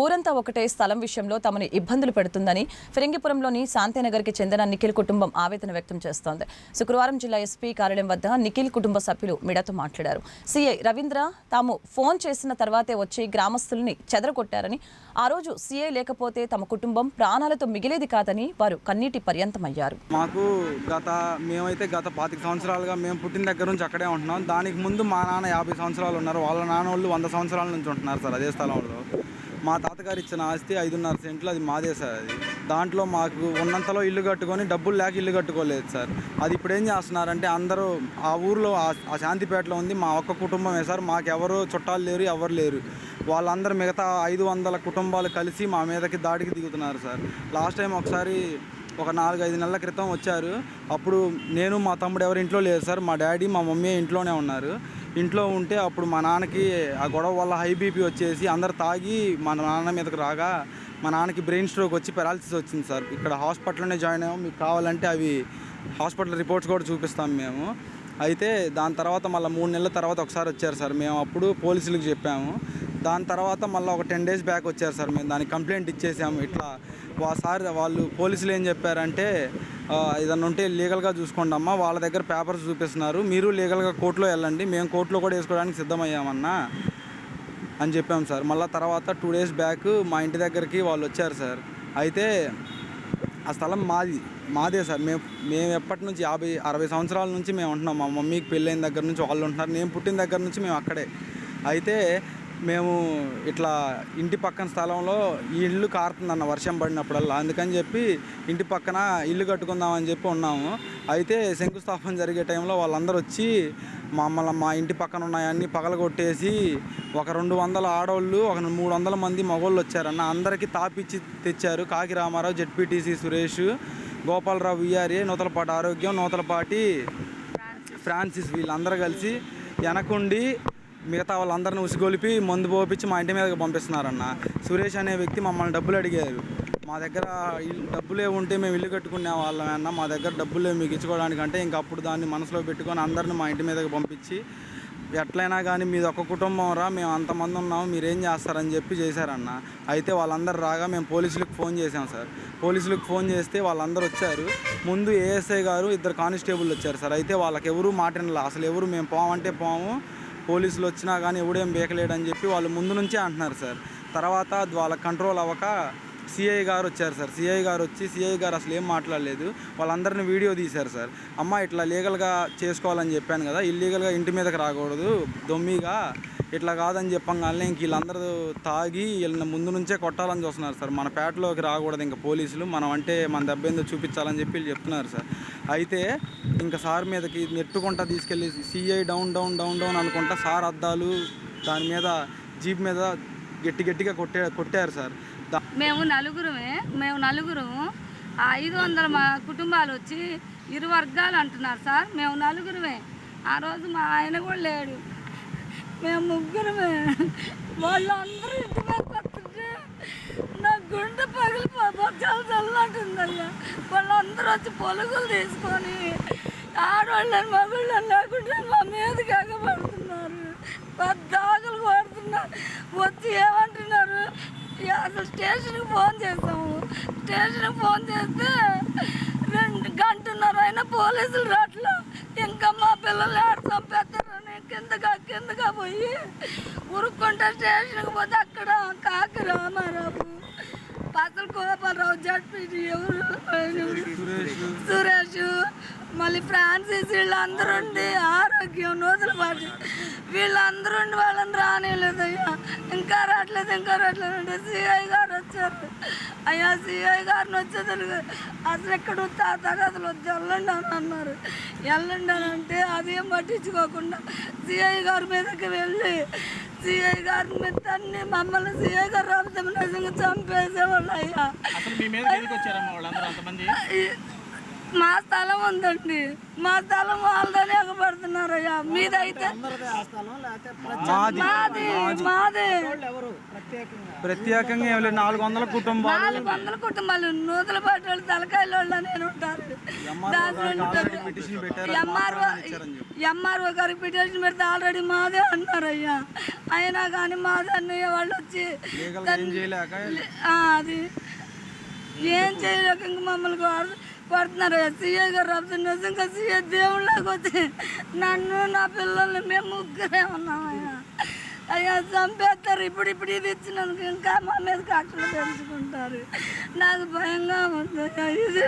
ఊరంతా ఒకటే స్థలం విషయంలో తమను ఇబ్బందులు పెడుతుందని ఫిరంగిపురంలోని శాంతినగర్కి చెందిన నిఖిల్ కుటుంబం ఆవేదన వ్యక్తం చేస్తోంది. శుక్రవారం జిల్లా ఎస్పీ కార్యాలయం వద్ద నిఖిల్ కుటుంబ సభ్యులు మీడియాతో మాట్లాడారు. సీఐ రవీంద్ర తాము ఫోన్ చేసిన తర్వాతే వచ్చి గ్రామస్తుల్ని చెదరగొట్టారని ఆ రోజు సీఐ లేకపోతే తమ కుటుంబం ప్రాణాలతో మిగిలేది కాదని వారు కన్నీటి పర్యంతమయ్యారు. మాకు గత మేమైతే గత పాతిక సంవత్సరాలుగా మేము పుట్టిన దగ్గర నుంచి అక్కడే ఉంటున్నాం. దానికి ముందు మా నాన్న యాభై సంవత్సరాలు ఉన్నారు. వాళ్ళ నాన్న వాళ్ళు వంద సంవత్సరాల నుంచి ఉంటున్నారు సార్ అదే స్థలంలో. మా తాతగారు ఇచ్చిన ఆస్తి ఐదున్నర సెంట్లు అది మాదే సార్ అది. దాంట్లో మాకు ఉన్నంతలో ఇల్లు కట్టుకొని డబ్బులు లేక ఇల్లు కట్టుకోలేదు సార్. అది ఇప్పుడు ఏం చేస్తున్నారంటే అందరూ ఆ ఊర్లో ఆ- శాంతిపేటలో ఉంది మా ఒక్క కుటుంబమే సార్. మాకెవరు చుట్టాలు లేరు ఎవరు లేరు. వాళ్ళందరూ మిగతా ఐదు వందల కుటుంబాలు కలిసి మా మీదకి దాడికి దిగుతున్నారు సార్. లాస్ట్ టైం ఒకసారి ఒక నాలుగు ఐదు నెలల క్రితం వచ్చారు. అప్పుడు నేను మా తమ్ముడు ఎవరి ఇంట్లో లేరు సార్. మా డాడీ మా మమ్మీ ఇంట్లోనే ఉన్నారు. ఇంట్లో ఉంటే అప్పుడు మా నాన్నకి ఆ గొడవ వల్ల హై బీపీ వచ్చేసి అందరు తాగి మా నాన్న మీదకి రాగా మా నాన్నకి బ్రెయిన్ స్ట్రోక్ వచ్చి పెరాలసిస్ వచ్చింది సార్. ఇక్కడ హాస్పిటల్లోనే జాయిన్ అయ్యాము మీకు కావాలంటే అవి హాస్పిటల్ రిపోర్ట్స్ కూడా చూపిస్తాం మేము. అయితే దాని తర్వాత మళ్ళీ మూడు నెలల తర్వాత ఒకసారి వచ్చారు సార్. మేము అప్పుడు పోలీసులకు చెప్పాము. దాని తర్వాత మళ్ళీ ఒక టెన్ డేస్ బ్యాక్ వచ్చారు సార్. మేము దానికి కంప్లైంట్ ఇచ్చేసాము. ఇట్లా వా సార్ వాళ్ళు పోలీసులు ఏం చెప్పారంటే ఏదన్నా ఉంటే లీగల్గా చూసుకోండి అమ్మా వాళ్ళ దగ్గర పేపర్స్ చూపిస్తున్నారు. మీరు లీగల్గా కోర్టులో వెళ్ళండి. మేము కోర్టులో కూడా వేసుకోవడానికి సిద్ధమయ్యామన్నా అని చెప్పాం సార్. మళ్ళీ తర్వాత టూ డేస్ బ్యాక్ మా ఇంటి దగ్గరికి వాళ్ళు వచ్చారు సార్. అయితే ఆ స్థలం మాది మాదే సార్. మేము మేము ఎప్పటి నుంచి యాభై అరవై సంవత్సరాల నుంచి మేము ఉంటున్నాం. మా మమ్మీకి పెళ్ళైన దగ్గర నుంచి వాళ్ళు ఉంటున్నారు. నేను పుట్టిన దగ్గర నుంచి మేము అక్కడే. అయితే మేము ఇట్లా ఇంటి పక్కన స్థలంలో ఈ ఇల్లు కారుతుందన్న వర్షం పడినప్పుడల్లా. అందుకని చెప్పి ఇంటి పక్కన ఇల్లు కట్టుకుందామని చెప్పి ఉన్నాము. అయితే శంకుస్థాపన జరిగే టైంలో వాళ్ళందరూ వచ్చి మమ్మల్ని మా ఇంటి పక్కన ఉన్నాయన్నీ పగలగొట్టేసి ఒక రెండు వందల ఆడవాళ్ళు ఒక మూడు వందల మంది మగవాళ్ళు వచ్చారన్న అందరికీ తాపిచ్చి తెచ్చారు. Kaki Ramarao ZPTC Suresh Gopalarao VRA Nuthalapati Arogyam Nuthalapati Francis వీళ్ళందరూ కలిసి వెనకుండి మిగతా వాళ్ళందరిని ఉసిగొలిపి మందు పోపించి మా ఇంటి మీదకి పంపిస్తున్నారన్న. సురేష్ అనే వ్యక్తి మమ్మల్ని డబ్బులు అడిగారు. మా దగ్గర డబ్బులే ఉంటే మేము ఇల్లు కట్టుకునే వాళ్ళమన్నా మా దగ్గర డబ్బులే మీకు ఇచ్చుకోవడానికి ఇంక అప్పుడు దాన్ని మనసులో పెట్టుకొని అందరిని మా ఇంటి మీదకి పంపించి ఎట్లయినా కానీ మీది ఒక కుటుంబం రా మేము అంతమంది ఉన్నాము మీరేం చేస్తారని చెప్పి చేశారన్న. అయితే వాళ్ళందరూ రాగా మేము పోలీసులకు ఫోన్ చేసాం సార్. పోలీసులకు ఫోన్ చేస్తే వాళ్ళందరూ వచ్చారు. ముందు ఏఎస్ఐ గారు ఇద్దరు కానిస్టేబుల్ వచ్చారు సార్. అయితే వాళ్ళకి ఎవరు మాటినలా. అసలు ఎవరు మేము పోమంటే పోము పోలీసులు వచ్చినా కానీ ఎవడేం బేకలేడని చెప్పి వాళ్ళు ముందు నుంచే అంటున్నారు సార్. తర్వాత వాళ్ళ కంట్రోల్ అవ్వక సిఐ గారు వచ్చారు సార్. సిఐ గారు వచ్చి సిఐ గారు అసలు ఏం మాట్లాడలేదు. వాళ్ళందరిని వీడియో తీశారు సార్. అమ్మ ఇట్లా లీగల్గా చేసుకోవాలని చెప్పాను కదా ఇల్లీగల్గా ఇంటి మీదకి రాకూడదు దొమ్మిగా ఇట్లా కాదని చెప్పంగానే ఇంక వీళ్ళందరూ తాగి వీళ్ళని ముందు నుంచే కొట్టాలని చూస్తున్నారు సార్. మన పేటలోకి రాకూడదు ఇంకా పోలీసులు. మనం అంటే మన దెబ్బ ఏందో చూపించాలని చెప్పి వీళ్ళు చెప్తున్నారు సార్. అయితే ఇంకా సార్ మీదకి నెట్టుకుంటా తీసుకెళ్ళి CI down down down down అనుకుంటా సార్ అద్దాలు దాని మీద జీప్ మీద గట్టి గట్టిగా కొట్టే కొట్టారు సార్. మేము నలుగురమే మేము నలుగురు ఐదు వందల మా కుటుంబాలు వచ్చి ఇరు వర్గాలు అంటున్నారు సార్. మేము నలుగురమే. ఆ రోజు మా ఆయన కూడా లేడు. మేము ముగ్గురమే. వాళ్ళు అందరూ ఇంటి చల్లంటుందయ్యా వాళ్ళందరూ వచ్చి పొలుగులు తీసుకొని ఆడవాళ్ళని మగవాళ్ళని లేకుండా మా మీదకి ఎగబడుతున్నారు. పెద్దాకులు పడుతున్నారు వచ్చి ఏమంటున్నారు? అసలు స్టేషన్కి ఫోన్ చేసాము స్టేషన్కి ఫోన్ చేస్తే రెండు గంటన్నర అయినా పోలీసులు రాట్లా. ఇంకా మా పిల్లలు ఆడ చంపేస్తారని కిందగా కిందగా పోయి ఉరుక్కుంటే స్టేషన్కి పోతే అక్కడ కాకి రామారావు గోపాలరావు జడ్పీటీ ఎవరు? సురేష్. మళ్ళీ ఫ్రాన్సిస్ వీళ్ళందరూ ఉండి ఆరోగ్యం నూతులు పాటి వీళ్ళందరూ ఉండి వాళ్ళని రానిలేదయ్యా ఇంకా రావట్లేదు ఇంకా రావట్లేదు అంటే సిఐ గారు వచ్చారు. అయ్యా సిఐ గారిని వచ్చేది అసలు ఎక్కడ తగదులు వచ్చి వెళ్ళండి అని అన్నారు. వెళ్ళండి అని అంటే అదేం పట్టించుకోకుండా సిఐ గారి మీదకి వెళ్ళి సిఐ గారి మీద తన్ని మమ్మల్ని సిఐ గారు రాబోతే నిజంగా చంపేసేవాళ్ళు అయ్యా అసలు మీ మీద ఎందుకు వచ్చారమ్మా వాళ్ళందరూ అంతమంది? ఈ- మా స్థలం ఉందండి. మా స్థలం వాళ్ళతోనే ఎగబడుతున్నారయ్యా. మీదైతే మాది. మాది మాది. ప్రత్యేకంగా. ఏం లేదు. నాలుగు వందల కుటుంబాలు. నాలుగు వందల కుటుంబాలు. నూతల పాటి వాళ్ళు తలకాయల వాళ్ళు నేను ఉంటారు ఎంఆర్ఓ ఎంఆర్ఓ గారికి పిటిషన్ పెడితే ఆల్రెడీ మాదే అన్నారయ్యా. అయినా కానీ మా అన్నయ్య వాళ్ళు వచ్చి అది ఏం చేయలేక ఇంక మమ్మల్ని కొడుతున్నారు సీఏ గారు రప్తున్నారు ఇంకా సీఏ దేవుళ్ళకి వచ్చి నన్ను నా పిల్లల్ని మేము ముగ్గురే ఉన్నామయ్యా అయ్యా చంపేస్తారు. ఇప్పుడు ఇప్పుడు ఇది ఇచ్చినందుకు ఇంకా మా మీద కక్షలు పెంచుకుంటారు. నాకు భయంగా ఉంది అయ్యా. ఇది